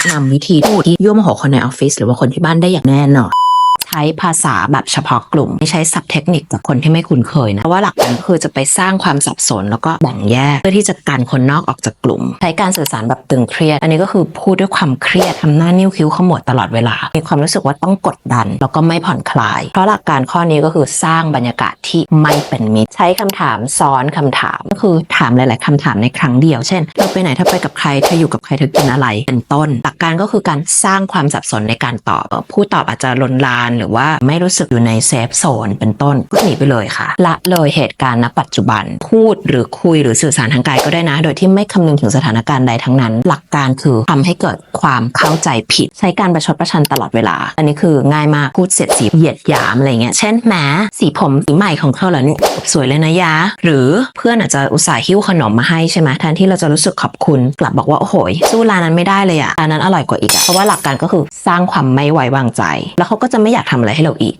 นะนำวิธีพูดที่ยั่วโมโหคนในออฟฟิศหรือว่าคนที่บ้านได้อย่างแน่นอน ใช้ภาษาแบบเฉพาะกลุ่ม ไม่ใช้ศัพท์เทคนิคกับคนที่ไม่คุ้นเคยนะเพราะว่าหลักการก็คือจะไปสร้างความสับสนแล้วก็แบ่งแยก เพื่อที่จะกันคนนอกออกจากกลุ่ม ใช้การสื่อสารแบบตึงเครียด อันนี้ก็คือพูดด้วยความเครียดทำหน้านิ้วคิ้วขมวดตลอดเวลา มีความรู้สึกว่าต้องกดดัน แล้วก็ไม่ผ่อนคลาย เพราะหลักการข้อนี้ก็คือสร้างบรรยากาศที่ไม่เป็นมิตร ใช้คำถามซ้อนคำถามก็คือถามหลาย ๆคำถามในครั้งเดียว เช่นเธอไปไหนเธอไปกับใครเธออยู่กับใครเธอกินอะไร เป็นต้น หลักการก็คือการสร้างความสับสนในการตอบผู้ตอบอาจจะลนลานหรือว่าไม่รู้สึกอยู่ในเซฟโซนเป็นต้นก็หนีไปเลยค่ะ ละเลยเหตุการณ์ณปัจจุบัน พูดหรือคุยหรือสื่อสารทางกายก็ได้นะ โดยที่ไม่คำนึงถึงสถานการณ์ใดทั้งนั้น หลักการคือทำให้เกิดความเข้าใจผิด ใช้การประชดประชันตลอดเวลา อันนี้คือง่ายมากพูดเสียดสีเหยียดหยามอะไรเงี้ยเช่นแหมสีผมสีใหม่ของเธอเหรอเนี่ยสวยเลยนะยะ หรือเพื่อนอาจจะอุตส่าห์หิ้วขนมมาให้ใช่ไหมแทนที่เราจะรู้สึกขอบคุณ กลับบอกว่าโอ้โหสู้ร้านนั้นไม่ได้เลยอะร้านนั้นอร่อยกว่าอีกอะเพราะว่าหลักการก็คือสร้างความไม่ไว้วางใจ แล้วเขาก็จะไม่อยากทำอะไรให้เราอีก